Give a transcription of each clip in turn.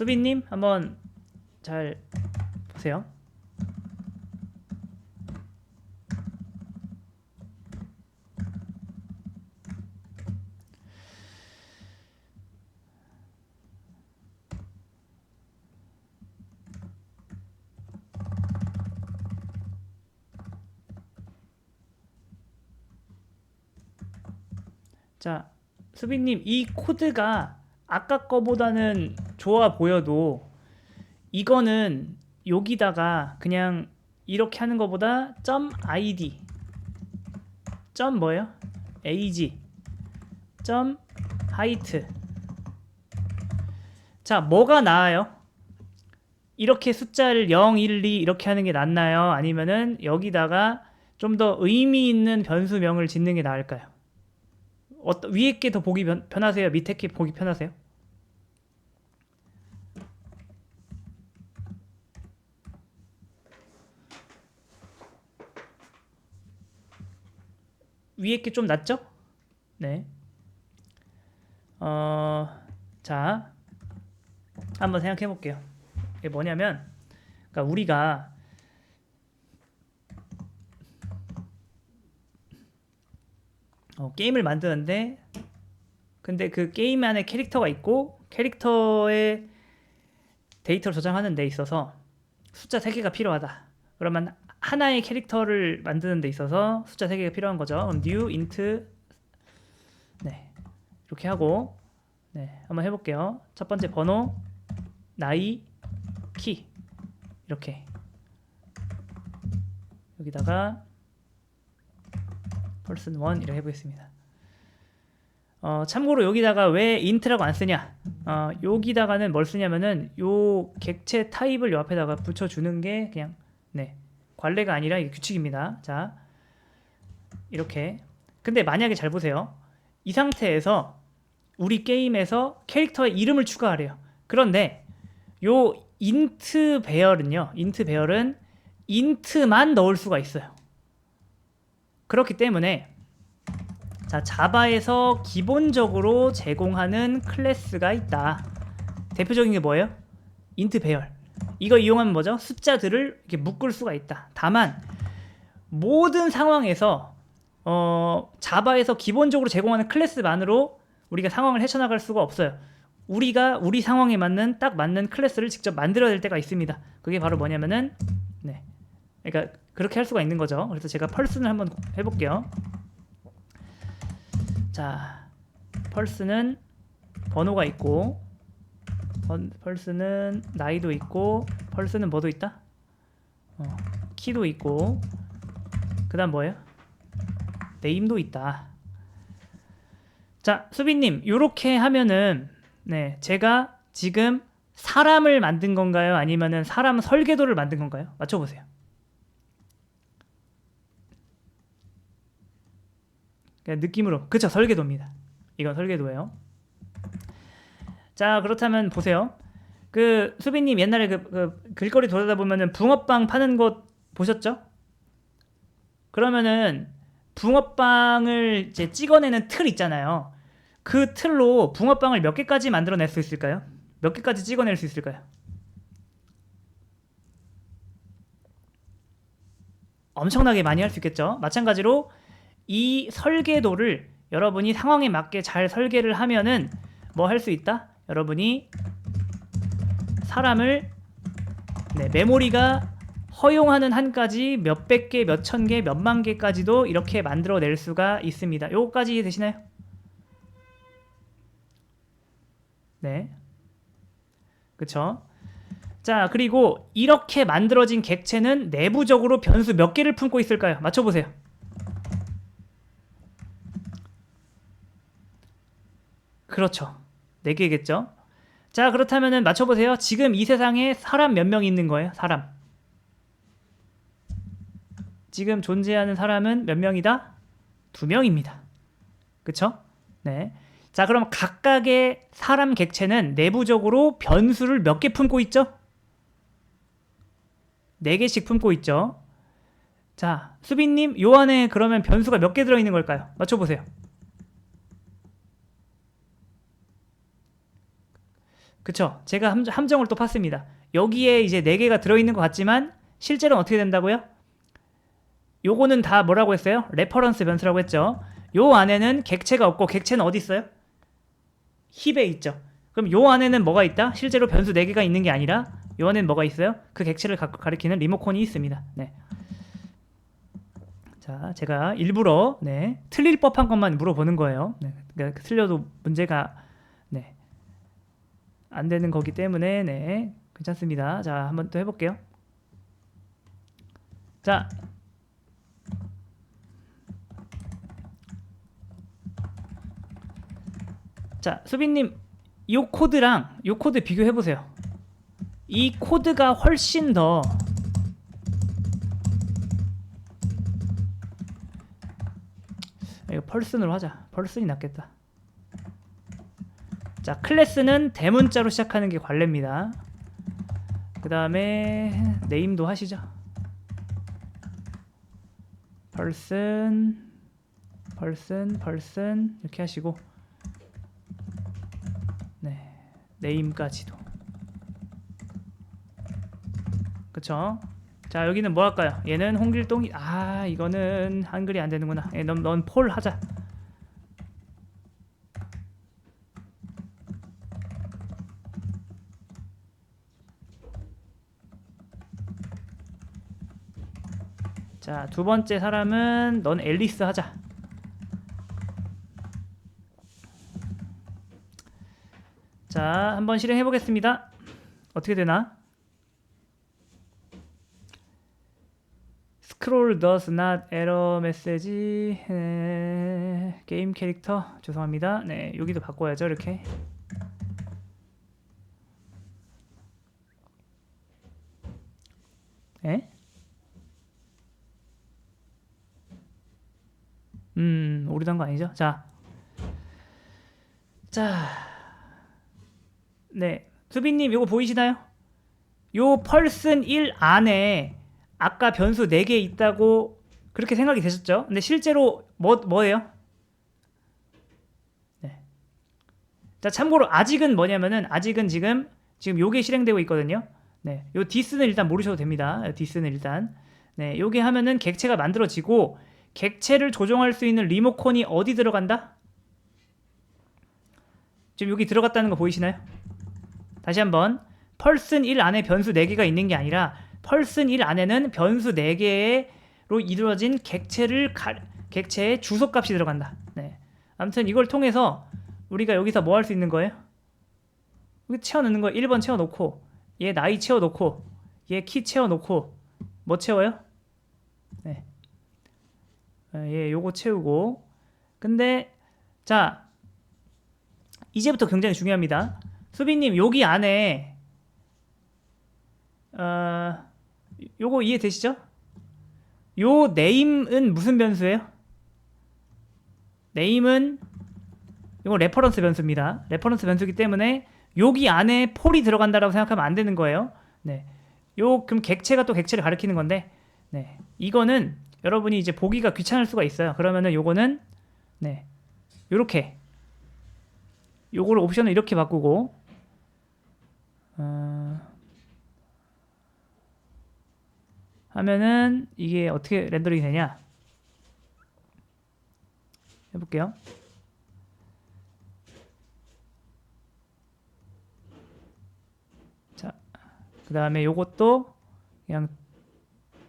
수빈님 한번 잘 보세요. 자, 수빈님 이 코드가 아까 거보다는 좋아 보여도 이거는 여기다가 그냥 이렇게 하는 것보다 점 .id 점 뭐예요? ag 점 height 자 뭐가 나아요? 이렇게 숫자를 0, 1, 2 이렇게 하는 게 낫나요? 아니면은 여기다가 좀 더 의미 있는 변수명을 짓는 게 나을까요? 어떠, 위에 게 더 보기 편, 편하세요? 밑에 게 보기 편하세요? 위에 게 좀 낫죠? 네. 어, 자, 한번 생각해 볼게요. 이게 뭐냐면, 그러니까 우리가 어, 게임을 만드는데 근데 그 게임 안에 캐릭터가 있고 캐릭터의 데이터를 저장하는 데 있어서 숫자 3개가 필요하다. 그러면 하나의 캐릭터를 만드는 데 있어서 숫자 3개가 필요한 거죠. 그럼 new int 네. 이렇게 하고 네, 한번 해 볼게요. 첫 번째 번호 나이 키 이렇게 여기다가 person 1 이렇게 해 보겠습니다. 어, 참고로 여기다가 왜 int라고 안 쓰냐? 어, 여기다가는 뭘 쓰냐면은 요 객체 타입을 요 앞에다가 붙여 주는 게 그냥 네 관례가 아니라 규칙입니다. 자 이렇게 근데 만약에 잘 보세요. 이 상태에서 우리 게임에서 캐릭터의 이름을 추가하래요. 그런데 요 int 배열은요. int 배열은 int만 넣을 수가 있어요. 그렇기 때문에 자 자바에서 기본적으로 제공하는 클래스가 있다. 대표적인 게 뭐예요? 인트 배열. 이거 이용하면 뭐죠? 숫자들을 이렇게 묶을 수가 있다. 다만 모든 상황에서 어, 자바에서 기본적으로 제공하는 클래스만으로 우리가 상황을 헤쳐나갈 수가 없어요. 우리가 우리 상황에 맞는 딱 맞는 클래스를 직접 만들어야 될 때가 있습니다. 그게 바로 뭐냐면은 네. 그러니까 그렇게 할 수가 있는 거죠. 그래서 제가 펄슨을 한번 해 볼게요. 자, 펄스는 번호가 있고, 번, 펄스는 나이도 있고, 펄스는 뭐도 있다? 어, 키도 있고, 그 다음 뭐예요? 네임도 있다. 자, 수빈님, 요렇게 하면은 네, 제가 지금 사람을 만든 건가요? 아니면은 사람 설계도를 만든 건가요? 맞춰보세요. 느낌으로 그쵸 설계도입니다. 이건 설계도예요. 자 그렇다면 보세요. 그 수빈님 옛날에 그, 그 길거리 돌아다 보면은 붕어빵 파는 곳 보셨죠? 그러면은 붕어빵을 이제 찍어내는 틀 있잖아요. 그 틀로 붕어빵을 몇 개까지 만들어낼 수 있을까요? 몇 개까지 찍어낼 수 있을까요? 엄청나게 많이 할 수 있겠죠. 마찬가지로 이 설계도를 여러분이 상황에 맞게 잘 설계를 하면은 뭐 할 수 있다? 여러분이 사람을 네, 메모리가 허용하는 한까지 몇백 개, 몇천 개, 몇만 개까지도 이렇게 만들어낼 수가 있습니다. 요거까지 되시나요? 네. 그쵸? 자, 그리고 이렇게 만들어진 객체는 내부적으로 변수 몇 개를 품고 있을까요? 맞춰보세요. 그렇죠. 4개겠죠? 자, 그렇다면은 맞춰보세요. 지금 이 세상에 사람 몇 명 있는 거예요? 사람. 지금 존재하는 사람은 몇 명이다? 두 명입니다. 그쵸? 네. 자, 그럼 각각의 사람 객체는 내부적으로 변수를 몇 개 품고 있죠? 4개씩 품고 있죠? 자, 수빈님, 요 안에 그러면 변수가 몇 개 들어있는 걸까요? 맞춰보세요. 그쵸? 제가 함, 함정을 또 팠습니다. 여기에 이제 네 개가 들어있는 것 같지만 실제로는 어떻게 된다고요? 요거는 다 뭐라고 했어요? 레퍼런스 변수라고 했죠. 요 안에는 객체가 없고 객체는 어디 있어요? 힙에 있죠. 그럼 요 안에는 뭐가 있다? 실제로 변수 4개가 있는 게 아니라 요 안에는 뭐가 있어요? 그 객체를 가, 가리키는 리모컨이 있습니다. 네. 자, 제가 일부러 네, 틀릴 법한 것만 물어보는 거예요. 네, 그러니까 틀려도 문제가 네, 안 되는 거기 때문에 네, 괜찮습니다. 자, 한번 또 해볼게요. 자, 자, 수빈님, 이 코드랑 이 코드 비교해 보세요. 이 코드가 훨씬 더 이거 펄슨으로 하자. 펄슨이 낫겠다. 자, 클래스는 대문자로 시작하는 게 관례입니다. 그 다음에 네임도 하시죠. 펄슨, 펄슨, 펄슨 이렇게 하시고 네, 네임까지도. 그쵸? 자 여기는 뭐 할까요? 얘는 홍길동이 아 이거는 한글이 안 되는구나. 예, 넌, 넌폴 하자. 자 두 번째 사람은 넌 앨리스 하자. 자 한번 실행해 보겠습니다. 어떻게 되나? 스크롤 does not error 메시지 에, 게임 캐릭터 죄송합니다. 네 여기도 바꿔야죠 이렇게. 에? 음 오리던 거 아니죠? 자, 자, 네 수빈님 이거 보이시나요? 요 펄슨 1 안에 아까 변수 4개 있다고 그렇게 생각이 되셨죠? 근데 실제로 뭐, 뭐예요? 네. 자, 참고로 아직은 뭐냐면은 아직은 지금 지금 요게 실행되고 있거든요. 네. 요 디스는 일단 모르셔도 됩니다. 디스는 일단. 네. 요게 하면은 객체가 만들어지고 객체를 조정할 수 있는 리모컨이 어디 들어간다? 지금 여기 들어갔다는 거 보이시나요? 다시 한번 펄슨 1 안에 변수 4개가 있는 게 아니라 펄슨 1 안에는 변수 4개로 이루어진 객체를 가, 객체의 주소값이 들어간다. 네. 아무튼 이걸 통해서 우리가 여기서 뭐 할 수 있는 거예요? 여기 채워넣는 거 1번 채워놓고 얘 나이 채워놓고 얘 키 채워놓고 뭐 채워요? 네. 얘 요거 채우고 근데 자 이제부터 굉장히 중요합니다. 수빈님 여기 안에 어, 요거 이해되시죠? 요 네임은 무슨 변수예요? 네임은 이거 레퍼런스 변수입니다. 레퍼런스 변수이기 때문에 여기 안에 폴이 들어간다라고 생각하면 안 되는 거예요. 네. 요 그럼 객체가 또 객체를 가리키는 건데 네. 이거는 여러분이 이제 보기가 귀찮을 수가 있어요. 그러면은 요거는 네. 요렇게 요거를 옵션을 이렇게 바꾸고 어... 하면은 이게 어떻게 렌더링이 되냐 해볼게요 자그 다음에 요것도 그냥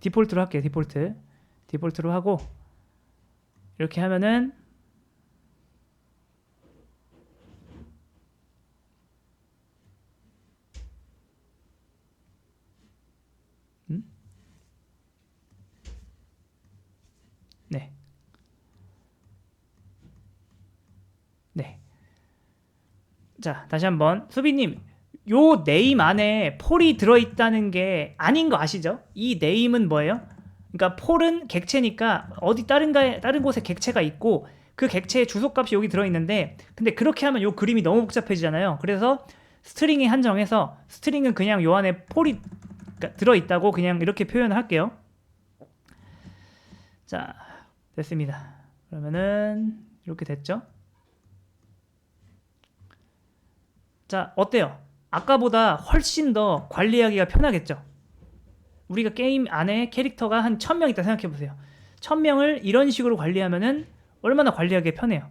디폴트로 할게요 디폴트 디폴트로 하고 이렇게 하면은 네. 네. 자, 다시 한번 수비님, 요 네임 안에 폴이 들어있다는 게 아닌 거 아시죠? 이 네임은 뭐예요? 그러니까 폴은 객체니까 어디 다른가 다른 곳에 객체가 있고 그 객체의 주소값이 여기 들어있는데 근데 그렇게 하면 요 그림이 너무 복잡해지잖아요. 그래서 스트링에 한정해서 스트링은 그냥 요 안에 폴이 그러니까 들어있다고 그냥 이렇게 표현을 할게요. 자, 됐습니다. 그러면은 이렇게 됐죠? 자, 어때요? 아까보다 훨씬 더 관리하기가 편하겠죠. 우리가 게임 안에 캐릭터가 한 1000명 있다 생각해 보세요. 1000명을 이런 식으로 관리하면은 얼마나 관리하기 편해요.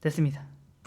됐습니다.